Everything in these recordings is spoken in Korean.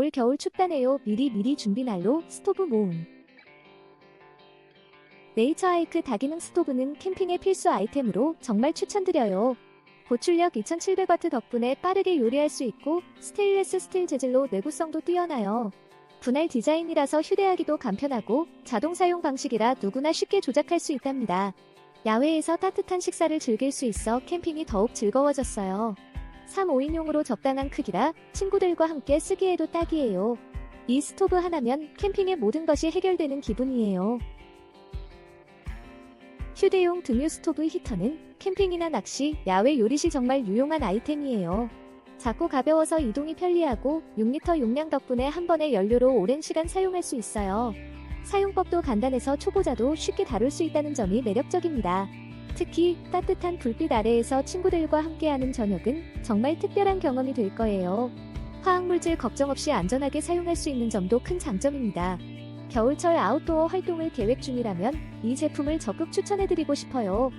올 겨울 춥다네요. 미리 미리 준비 난로 스토브 모음. 네이처 하이크 다기능 스토브는 캠핑의 필수 아이템으로 정말 추천드려요. 고출력 2700W 덕분에 빠르게 요리할 수 있고 스테인레스 스틸 재질로 내구성도 뛰어나요. 분할 디자인이라서 휴대하기도 간편하고 자동 사용 방식이라 누구나 쉽게 조작할 수 있답니다. 야외에서 따뜻한 식사를 즐길 수 있어 캠핑이 더욱 즐거워졌어요. 3, 5인용으로 적당한 크기라 친구들과 함께 쓰기에도 딱이에요. 이 스토브 하나면 캠핑의 모든 것이 해결되는 기분이에요. 휴대용 등유 스토브 히터는 캠핑이나 낚시, 야외 요리 시 정말 유용한 아이템이에요. 작고 가벼워서 이동이 편리하고 6리터 용량 덕분에 한 번에 연료로 오랜 시간 사용할 수 있어요. 사용법도 간단해서 초보자도 쉽게 다룰 수 있다는 점이 매력적입니다. 특히 따뜻한 불빛 아래에서 친구들과 함께하는 저녁은 정말 특별한 경험이 될 거예요. 화학물질 걱정 없이 안전하게 사용할 수 있는 점도 큰 장점입니다. 겨울철 아웃도어 활동을 계획 중이라면 이 제품을 적극 추천해드리고 싶어요.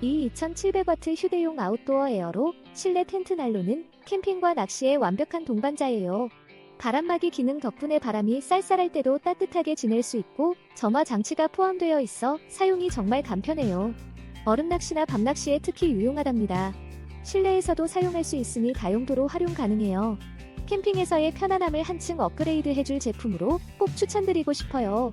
이 2700W 휴대용 아웃도어 에어로 실내 텐트 난로는 캠핑과 낚시에 완벽한 동반자예요. 바람막이 기능 덕분에 바람이 쌀쌀할 때도 따뜻하게 지낼 수 있고 점화 장치가 포함되어 있어 사용이 정말 간편해요. 얼음 낚시나 밤 낚시에 특히 유용하답니다. 실내에서도 사용할 수 있으니 다용도로 활용 가능해요. 캠핑에서의 편안함을 한층 업그레이드 해줄 제품으로 꼭 추천드리고 싶어요.